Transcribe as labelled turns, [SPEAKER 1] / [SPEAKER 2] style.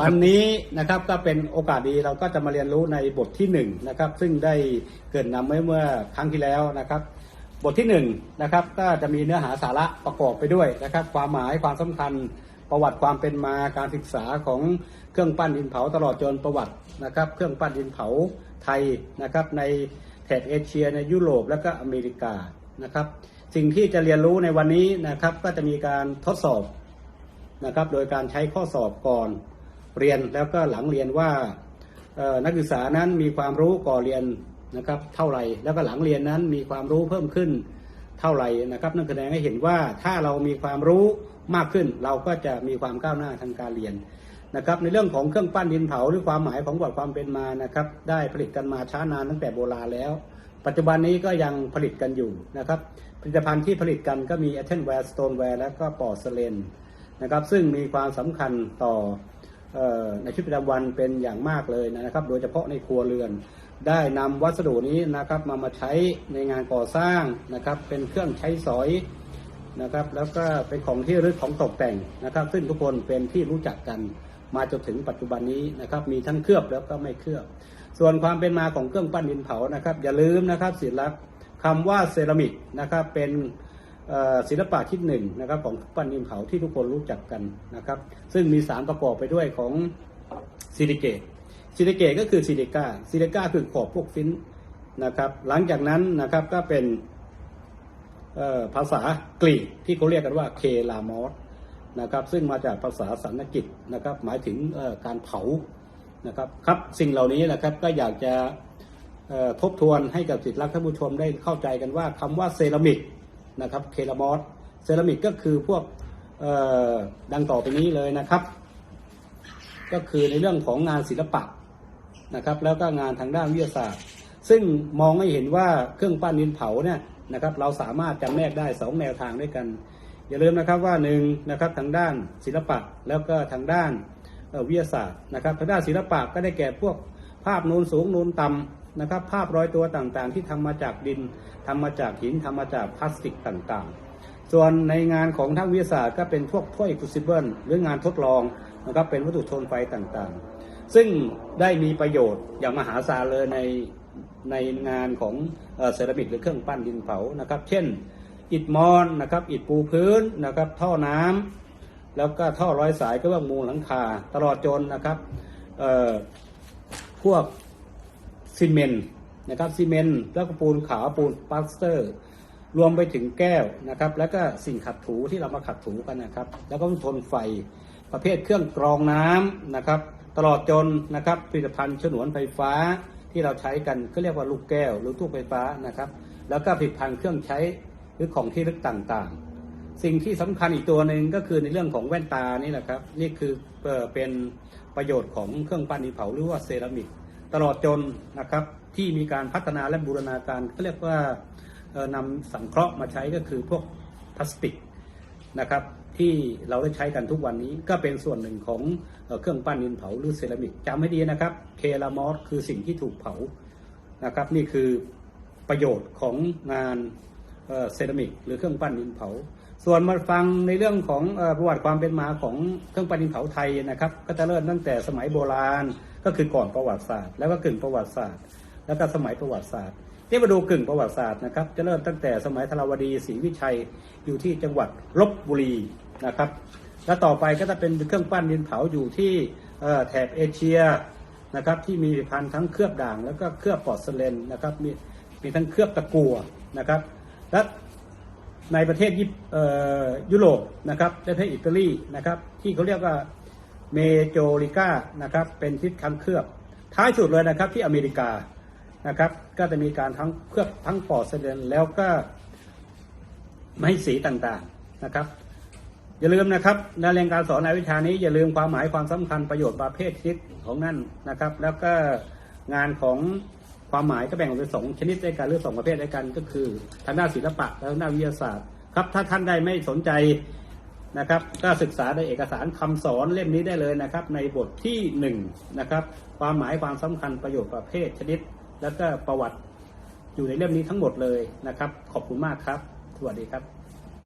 [SPEAKER 1] วันนี้นะครับก็เป็นโอกาสดีเราก็จะมาเรียนรู้ในบทที่หนึ่งนะครับซึ่งได้เกิดนำไว้เมื่อครั้งที่แล้วนะครับ บทที่หนึ่งนะครับก็จะมีเนื้อหาสาระประกอบไปด้วยนะครับ ความหมายความสำคัญประวัติความเป็นมาการศึกษาของเครื่องปั้นดินเผาตลอดจนประวัตินะครับ เครื่องปั้นดินเผาไทยนะครับ ในแถบเอเชียในยุโรปและก็อเมริกานะครับ สิ่งที่จะเรียนรู้ในวันนี้นะครับก็จะมีการทดสอบนะครับ โดยการใช้ข้อสอบก่อน เรียนแล้วก็หลังเรียนว่านักศึกษานั้นมีความรู้ก่อนเรียนนะครับเท่าไหร่แล้วก็หลังเรียนนั้นมีความรู้เพิ่มขึ้นเท่าไหร่นะครับนั่นแสดงให้เห็นว่าถ้าเรามีความรู้มากขึ้น เราก็จะมีความก้าวหน้าทางการเรียนนะครับในเรื่องของเครื่องปั้นดินเผาหรือความหมายของบทความเป็นมานะครับได้ผลิตกันมาช้านานตั้งแต่โบราณแล้ว ปัจจุบันนี้ก็ยังผลิตกันอยู่นะครับผลิตภัณฑ์ที่ผลิตกันก็มีเอเทนแวร์สโตนแวร์และก็ปอร์เซเลนนะครับซึ่งมีความสำคัญต่อ ในชีวิตประจำวันเป็นอย่างมากเลยนะครับ โดยเฉพาะในครัวเรือน ได้นำวัสดุนี้นะครับมามาใช้ในงานก่อสร้างนะครับ เป็นเครื่องใช้สอยนะครับ แล้วก็เป็นของที่รึกของตกแต่งนะครับ ซึ่งทุกคนเป็นที่รู้จักกันมาจนถึงปัจจุบันนี้นะครับ มีทั้งเคลือบแล้วก็ไม่เคลือบ ส่วนความเป็นมาของเครื่องปั้นดินเผานะครับ อย่าลืมนะครับศิลป์คำว่าเซรามิกนะครับเป็น ศิลปะที่หนึ่งนะครับของปั้นดินเผาที่ทุกคนรู้จักกันนะครับ ซึ่งมีสารประกอบไปด้วยของซิลิเกตซิลิเกตก็คือซิลิก้าซิลิก้าคือขอบพวกฟินนะครับ หลังจากนั้นนะครับก็เป็นภาษากรีกที่เขาเรียกกันว่าเคลามอสนะครับซึ่งมาจากภาษาสันสกฤตนะครับหมายถึงการเผานะครับครับสิ่งเหล่านี้นะครับก็อยากจะทบทวนให้กับสิทธิรักท่านผู้ชมได้เข้าใจกันว่าคำว่าเซรามิก นะครับเคลามอสเซรามิกก็คือพวกดังต่อไปนี้เลยนะครับ ก็คือในเรื่องของงานศิลปะนะครับ แล้วก็งานทางด้านวิทยาศาสตร์ ซึ่งมองให้เห็นว่าเครื่องปั้นดินเผาเนี่ยนะครับ เราสามารถจำแนกได้สองแนวทางด้วยกัน อย่าลืมนะครับว่าหนึ่งนะครับทางด้านศิลปะแล้วก็ทางด้านวิทยาศาสตร์นะครับทางด้านศิลปะก็ได้แก่พวกภาพนูนสูงนูนต่ำ นะครับ ภาพรอยตัวต่างๆ ที่ทำมาจากดินทำมาจากหินทำมาจากพลาสติกต่างๆ ส่วนในงานของทางวิทยาศาสตร์ก็เป็นพวกถ้วยคูซิเบิลหรืองานทดลองนะครับเป็นวัตถุทนไฟต่างๆ ซึ่งได้มีประโยชน์อย่างมหาศาลเลยในในงานของเซรามิกหรือเครื่องปั้นดินเผานะครับ เช่น อิฐมอนนะครับอิฐปูพื้นนะครับท่อน้ำแล้วก็ท่อร้อยสายก็เบื้องมุงหลังคา ตลอดจนนะครับพวก ซีเมนต์นะครับซีเมนต์แล้วก็ปูนขาวปูนปาสเตอร์ รวมไปถึงแก้วนะครับ แล้วก็สิ่งขัดถูที่เรามาขัดถูกันนะครับ แล้วก็ทนไฟประเภทเครื่องกรองน้ำนะครับ ตลอดจนนะครับผลิตภัณฑ์ฉนวนไฟฟ้าที่เราใช้กันก็เรียกว่าลูกแก้ว หรือตู้ไฟฟ้านะครับ แล้วก็ผลิตภัณฑ์เครื่องใช้หรือของที่ลึกต่างๆ สิ่งที่สำคัญอีกตัวหนึ่งก็คือในเรื่องของแว่นตานี่แหละครับ นี่คือเป็นประโยชน์ของเครื่องปั้นดินเผาหรือว่าเซรามิก ตลอดจนนะครับที่มีการพัฒนาและบูรณาการเขาเรียกว่านำสังเคราะห์มาใช้ก็คือพวกพลาสติกนะครับที่เราได้ใช้กันทุกวันนี้ก็เป็นส่วนหนึ่งของเครื่องปั้นดินเผาหรือเซรามิกจำให้ดีนะครับเคลามอสคือสิ่งที่ถูกเผานะครับนี่คือประโยชน์ของงานเซรามิกหรือเครื่องปั้นดินเผา ส่วนมาฟังในเรื่องของประวัติความเป็นมาของเครื่องปั้นดินเผาไทยนะครับ ก็จะเริ่มตั้งแต่สมัยโบราณ ก็คือก่อนประวัติศาสตร์ แล้วก็กึ่งประวัติศาสตร์ แล้วก็สมัยประวัติศาสตร์ที่มาดูกึ่งประวัติศาสตร์นะครับ จะเริ่มตั้งแต่สมัยธรวดีศรีวิชัยอยู่ที่จังหวัดลบบุรีนะครับ แล้วต่อไปก็จะเป็นเครื่องปั้นดินเผาอยู่ที่แถบเอเชียนะครับที่มีพันธุ์ทั้งเคลือบด่างแล้วก็เคลือบปอร์เซเลนนะครับมีมีทั้งเคลือบตะกั่วนะครับ และในประเทศยุโรปนะครับและประเทศอิตาลีนะครับที่เขาเรียกว่า เมโจริก้านะครับเป็นทิศทางเคลือบ ท้ายสุดเลยนะครับที่อเมริกานะครับ ก็จะมีการทั้งเคลือบทั้งปอร์เซเลนแล้วก็ไม่สีต่างๆนะครับ อย่าลืมนะครับในเรียนการสอนในวิชานี้อย่าลืมความหมายความสำคัญประโยชน์ประเภทชนิดของนั่นนะครับ แล้วก็งานของความหมายก็แบ่งออกเป็นสองชนิดด้วยกันหรือสองประเภทด้วยกันก็คือทางด้านศิลปะและทางด้านวิทยาศาสตร์ครับถ้าท่านใดไม่สนใจ นะครับก็ศึกษาในเอกสารคำสอนเล่มนี้ได้เลยนะครับ ในบทที่หนึ่งนะครับความหมายความสำคัญประโยชน์ประเภทชนิด แล้วก็ประวัติอยู่ในเล่มนี้ทั้งหมดเลยนะครับ ขอบคุณมากครับ สวัสดีครับ